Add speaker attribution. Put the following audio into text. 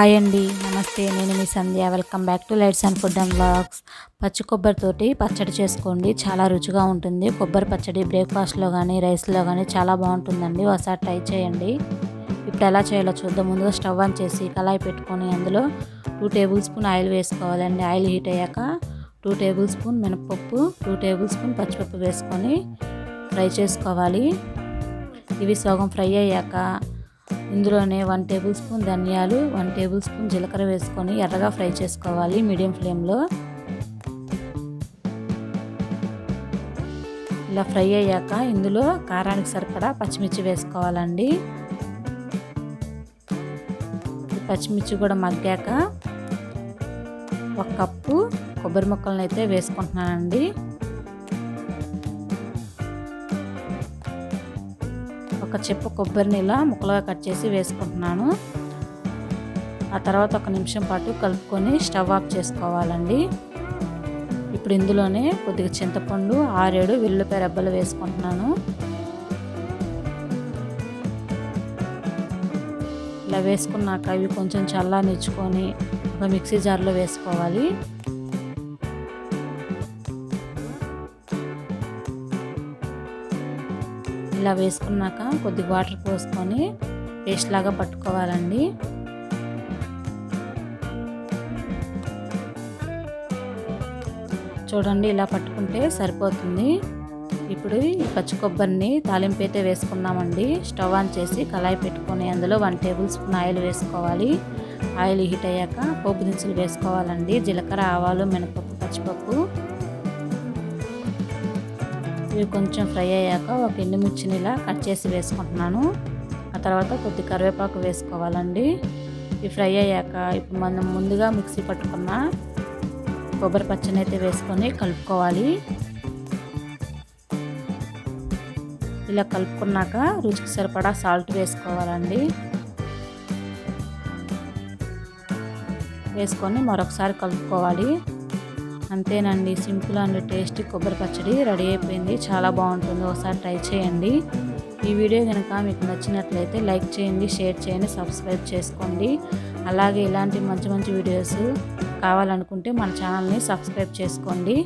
Speaker 1: Hi అండి నమస్తే. నేను మీ Sandhya. Welcome back to lights and food and blogs పచ్చి కొబ్బరితోటి పచ్చడి చేసుకోండి. చాలా రుచిగా ఉంటుంది. కొబ్బరి పచ్చడి బ్రేక్ఫాస్ట్లో కానీ రైస్లో కానీ చాలా బాగుంటుందండి. ఒకసారి ట్రై చేయండి. ఇప్పుడు ఎలా చేయాలో చూద్దాం. ముందుగా స్టవ్ ఆన్ చేసి కళాయి పెట్టుకొని అందులో టూ టేబుల్ స్పూన్ ఆయిల్ వేసుకోవాలండి. ఆయిల్ హీట్ అయ్యాక టూ టేబుల్ స్పూన్ మినపప్పు టూ టేబుల్ స్పూన్ పచ్చిపప్పు వేసుకొని ఫ్రై చేసుకోవాలి. ఇవి సగం ఫ్రై అయ్యాక ఇందులోనే వన్ టేబుల్ స్పూన్ ధనియాలు వన్ టేబుల్ స్పూన్ జీలకర్ర వేసుకొని ఎర్రగా ఫ్రై చేసుకోవాలి మీడియం ఫ్లేమ్లో. ఇలా ఫ్రై అయ్యాక ఇందులో కారానికి సరిపడా పచ్చిమిర్చి వేసుకోవాలండి. పచ్చిమిర్చి కూడా మగ్గాక ఒక కప్పు కొబ్బరి ముక్కలను అయితే వేసుకుంటున్నానండి. ఒక చెప్పు కొబ్బరిని ఇలా ముక్కలుగా కట్ చేసి వేసుకుంటున్నాను. ఆ తర్వాత ఒక నిమిషం పాటు కలుపుకొని స్టవ్ ఆఫ్ చేసుకోవాలండి. ఇప్పుడు ఇందులోనే కొద్దిగా చింతపండు ఆరేడు వెల్లుల్లిపాయ రెబ్బలు వేసుకుంటున్నాను. ఇలా వేసుకున్నాక అవి కొంచెం చల్లా నిచ్చుకొని ఒక మిక్సీ జార్లో వేసుకోవాలి. ఇలా వేసుకున్నాక కొద్దిగా వాటర్ పోసుకొని పేస్ట్ లాగా పట్టుకోవాలండి. చూడండి ఇలా పట్టుకుంటే సరిపోతుంది. ఇప్పుడు ఈ పచ్చి కొబ్బరిని తాలింపు అయితే వేసుకున్నామండి. స్టవ్ ఆన్ చేసి కళాయి పెట్టుకొని అందులో వన్ టేబుల్ స్పూన్ ఆయిల్ వేసుకోవాలి. ఆయిల్ హీట్ అయ్యాక పోపు దినుసులు వేసుకోవాలండి. జీలకర్ర ఆవాలు మినపప్పు పచ్చిపప్పు ఇవి కొంచెం ఫ్రై అయ్యాక ఒక ఎండుమిర్చిని ఇలా కట్ చేసి వేసుకుంటున్నాను. ఆ తర్వాత కొద్ది కరివేపాకు వేసుకోవాలండి. ఇవి ఫ్రై అయ్యాక ఇప్పుడు మనం ముందుగా మిక్సీ పట్టుకున్న కొబ్బరి పచ్చని అయితే వేసుకొని కలుపుకోవాలి. ఇలా కలుపుకున్నాక రుచికి సరిపడా సాల్ట్ వేసుకోవాలండి. వేసుకొని మరొకసారి కలుపుకోవాలి. అంతేనండి. సింపుల్ అండ్ టేస్టీ కొబ్బరి పచ్చడి రెడీ అయిపోయింది. చాలా బాగుంటుంది. ఒకసారి ట్రై చేయండి. ఈ వీడియో కనుక మీకు నచ్చినట్లయితే లైక్ చేయండి షేర్ చేయండి సబ్స్క్రైబ్ చేసుకోండి. అలాగే ఇలాంటి మంచి మంచి వీడియోస్ కావాలనుకుంటే మన ఛానల్ని సబ్స్క్రైబ్ చేసుకోండి.